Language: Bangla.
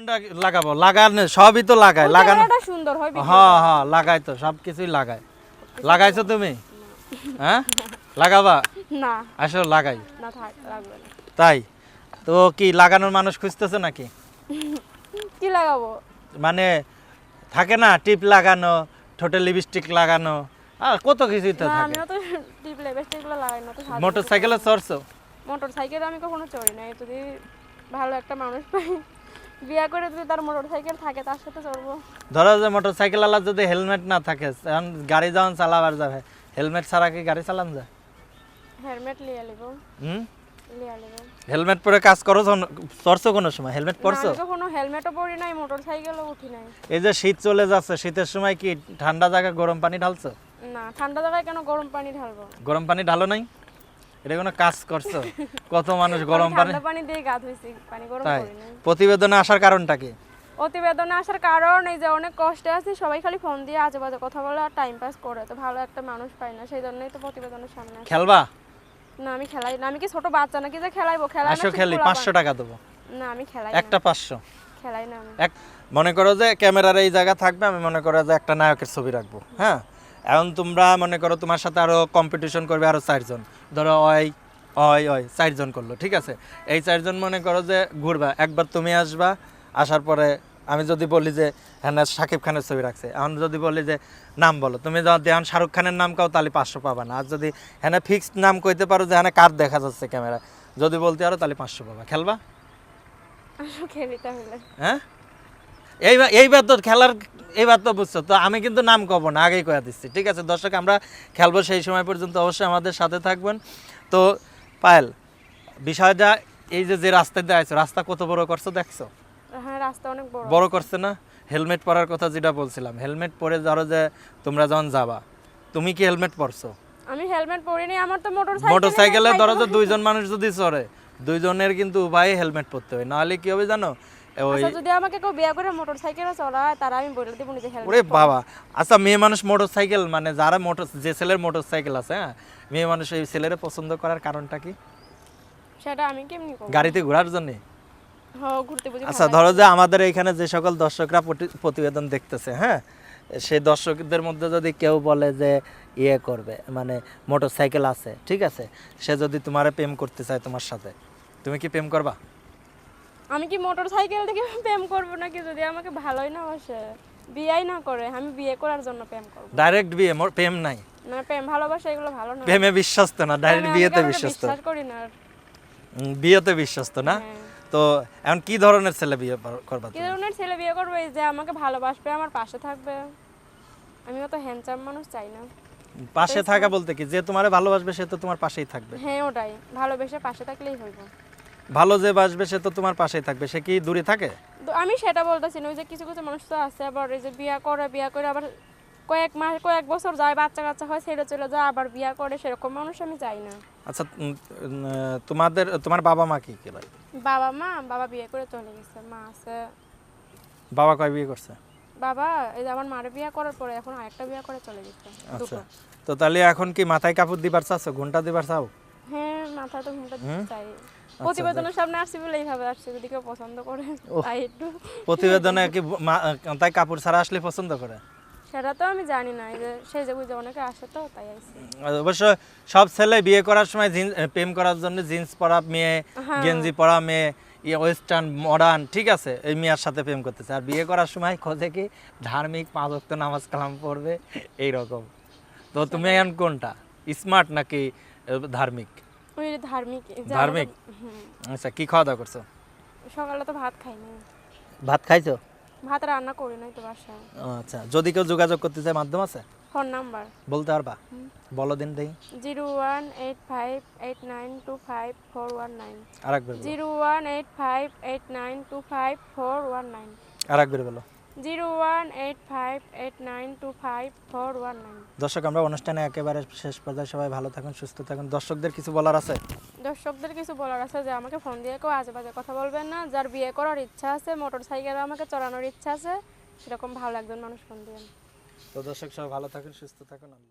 কোনটা লাগাবো? লাগানো সবই তো লাগায় লাগানো সুন্দর হয় হ্যাঁ হ্যাঁ লাগাই তো সব কিছুই লাগায়। লাগাইছো তুমি? হ্যাঁ? লাগাবা? না। আসো লাগাই। না থাক লাগবে না। তাই? তো কি লাগানোর মানুষ খুঁজতেছে নাকি? কি লাগাবো? মানে থাকে না টিপ লাগানো ঠোঁটে লিপস্টিক লাগানো আর কত কিছুই তো থাকে। আমিও তো টিপ লিপস্টিক লাগাই না তো মোটর সাইকেলে চড়ছো? আমি কখনো চড়ি নাই যদি ভালো একটা মানুষ পাই। বিয়া করে যদি তার মোটর সাইকেল থাকে তার সাথে চড়বো। ধরো যে মোটর সাইকেল আলা যদি হেলমেট না থাকে তখন গাড়ি যখন চালাবার যাবে হেলমেট ছাড়া কি গাড়ি চালান যায়? হেলমেট লিয়ে লিব। হুম? হেলমেট পরে কাজ করো চড়ছো কোনো সময়? হেলমেট পরছো? কখনো হেলমেটও পরি নাই মোটর সাইকেলও উঠি নাই। এই যে শীত চলে যাচ্ছে শীতের সময় কি ঠান্ডা জায়গায় গরম পানি ঢালছো? না ঠান্ডা জায়গায় কেন গরম পানি ঢালবো? গরম পানি ঢালো নাই? এটা কোনো কাজ করছ? কত মানুষ গরম পানি? পানি দিয়ে গা ধুইছি পানি গরম প্রতিবেদনে আসার কারণটা কি? প্রতিবেদনে আসার কারণ এই যে অনেক কষ্টে আছি সবাই খালি ফোন দিয়ে আজে বাজে কথা বলে আর টাইম পাস করে। তো ভালো একটা মানুষ পাই না সেই জন্যই তো প্রতিবেদনের সামনে খেলবা? না আমি খেলাই না আমি কি ছোট বাচ্চা নাকি যে খেলাইবো? খেলাই আসো খেলি পোলাপান। পাঁচশো টাকা দেবো। না আমি খেলাই একটা না পাঁচশো। খেলাই না আমি। এক মনে করো যে ক্যামেরার এই জায়গা থাকবে আমি মনে করো যে একটা নায়কের ছবি রাখব হ্যাঁ? এখন তোমরা মনে করো তোমার সাথে আরও কম্পিটিশন করবে আরও চারজন। ধরো ওই ওই ওই চারজন করল ঠিক আছে? এই চারজন মনে করো যে ঘুরবা একবার তুমি আসবা আসার পরে আমি যদি বলি যে হ্যাঁ শাকিব খানের ছবি রাখছে। এখন যদি বলি যে নাম বলো তুমি যদি এখন শাহরুখ খানের নাম কাও তাহলে পাঁচশো পাবা না। আর যদি হ্যাঁ ফিক্সড নাম কইতে পারো যে হ্যাঁ কার দেখা যাচ্ছে ক্যামেরা যদি বলতে পারো তাহলে পাঁচশো পাবা। খেলবা? খেলি তাহলে। হ্যাঁ? এইবার এইবার তো খেলার এইবার তো বুঝছ তো আমি কিন্তু নাম কব না আগেই কয়ে দিচ্ছি ঠিক আছে? দর্শক আমরা খেলব সেই সময় পর্যন্ত অবশ্যই আমাদের সাথে থাকবেন। তো পায়েল বিষয়টা এই যে যে রাস্তা দিয়ে আছো রাস্তা কত বড় করছ দেখছ? হ্যাঁ রাস্তা অনেক বড়। বড় করছে না? হেলমেট পরার কথা যেটা বলছিলাম হেলমেট পরে ধরো যে তোমরা যখন যাবা তুমি কি হেলমেট পরছো? আমি হেলমেট পরিনি আমার তো মোটর মোটর সাইকেলে ধরো যে দুইজন মানুষ যদি চড়ে দুইজনের কিন্তু উভয়ে হেলমেট পরতে হয়। নাহলে কি হবে জানো? ওই আচ্ছা যদি আমাকে কেউ বিয়া করে মোটর সাইকেলে তারা আমি বলে দিব নিজে হেলমেট ওরে বাবা। আচ্ছা মেয়ে মানুষ মোটর মানে যারা মোটর যে ছেলের মোটর আছে হ্যাঁ? মেয়ে মানুষ এই ছেলের পছন্দ করার কারণটা কি? সেটা আমি কেমনি করব? গাড়িতে ঘোরার জন্য? ঘুরতে বুঝি আচ্ছা ধরো যে আমাদের এইখানে যে সকল দর্শকরা প্রতিবেদন দেখতেছে হ্যাঁ? সেই দর্শকদের মধ্যে যদি কেউ বলে যে ইয়ে করবে মানে মোটর সাইকেল আছে ঠিক আছে? সে যদি তোমার প্রেম করতে চায় তোমার সাথে তুমি কি প্রেম করবা? আমি কি মোটর সাইকেল থেকে প্রেম করব নাকি? যদি আমাকে ভালোই না বাসে বিয়াই না করে আমি বিয়ে করার জন্য প্রেম করব। ডাইরেক্ট বিয়ে মোর প্রেম নাই। না প্রেম ভালোবাসা এগুলো ভালো না প্রেমে বিশ্বাস তো না ডাইরেক্ট বিয়েতে বিশ্বাস বিশ্বাস করি না বিয়েতে বিশ্বাস তো না? হ্যাঁ। তো এখন কি ধরনের ছেলে বিয়ে করবা কি ধরনের ছেলে বিয়ে করবে? যে আমাকে ভালোবাসবে আমার পাশে থাকবে। আমি তো হ্যান্ডসাম মানুষ চাই না। পাশে থাকা বলতে কি? যে তোমারে ভালোবাসবে সে তো তোমার পাশেই থাকবে। হ্যাঁ ওটাই। ভালোবেসে পাশে থাকলেই হইব। ভালো যে বাসবে সে তো তোমার পাশেই থাকবে। সে কি দূরে থাকে? আমি সেটা বলতেছি না ওই যে কিছু কিছু মানুষ তো আছে আবার এই যে বিয়া করে বিয়া করে আবার কয়েক মাস কয়েক বছর যায় বাচ্চা কাচ্চা হয় ছেড়ে চলে যায় আবার বিয়া করে সেরকম মানুষ আমি চাই না। আচ্ছা তোমাদের তোমার বাবা মা কি কি বাবা মা বাবা বিয়ে করে চলে গেছে মা আছে। বাবা কয় বিয়ে করছে? বাবা এই যে আমার মার বিয়ে করার পরে এখন আরেকটা বিয়ে করে চলে গেছে আচ্ছা তো তাহলে এখন কি মাথায় কাপড় দিবার চাচ্ছ ঘণ্টা দিবার চাও? হ্যাঁ মাথায় তো ঘুমটা হুম? চাই। প্রতিবেদনের সামনে আসছি বলে এইভাবে আসছে যদি কেউ পছন্দ করে তাই একটু। প্রতিবেদনে কি তাই কাপড় ছাড়া আসলে পছন্দ করে? সেটা তো আমি জানি না যে সেই যে বুঝে অনেকে আসে তো তাই আইছি অবশ্য সব ছেলে বিয়ে করার সময় জিন্স প্রেম করার জন্য জিন্স পরা মেয়ে হ্যাঁ। গেঞ্জি পরা মেয়ে ইয়ে ওয়েস্টার্ন মডার্ন ঠিক আছে? এই মেয়ের সাথে প্রেম করতেছে। আর বিয়ে করার সময় খোঁজে কি ধার্মিক পাঁচ ওয়াক্ত নামাজ কালাম পড়বে? এইরকম। তো তুমি এখন কোনটা? স্মার্ট নাকি ধার্মিক? ওই ধার্মিক ধার্মিক? আচ্ছা কি খাওয়া দাওয়া করছ? সকালে তো ভাত খাই না ভাত খাইছো? ভাত রান্না করি নাই তো বাসায়। আচ্ছা যদি কেউ যোগাযোগ করতে চায় মাধ্যম আছে? Phone number. বলতে পারবা? বলো দিন দেখি। Zero one eight five eight nine two five four one nine. আরেকবার zero one eight five eight nine two five four one nine. আরেকবার বলো। দর্শক আমরা অনুষ্ঠানে একেবারে শেষ পর্যায়ে সবাই ভালো থাকুন সুস্থ থাকুন। দর্শকদের কিছু বলার আছে? দর্শকদের কিছু বলার আছে যে আমাকে ফোন দিয়ে কেউ আজে বাজে কথা বলবেন না। যার বিয়ে করার ইচ্ছা আছে মোটর সাইকেলে আমাকে চড়ানোর ইচ্ছা আছে সেরকম ভালো একজন মানুষ ফোন দিবেন। তো দর্শক সবাই ভালো থাকুন সুস্থ থাকুন। আল্লাহ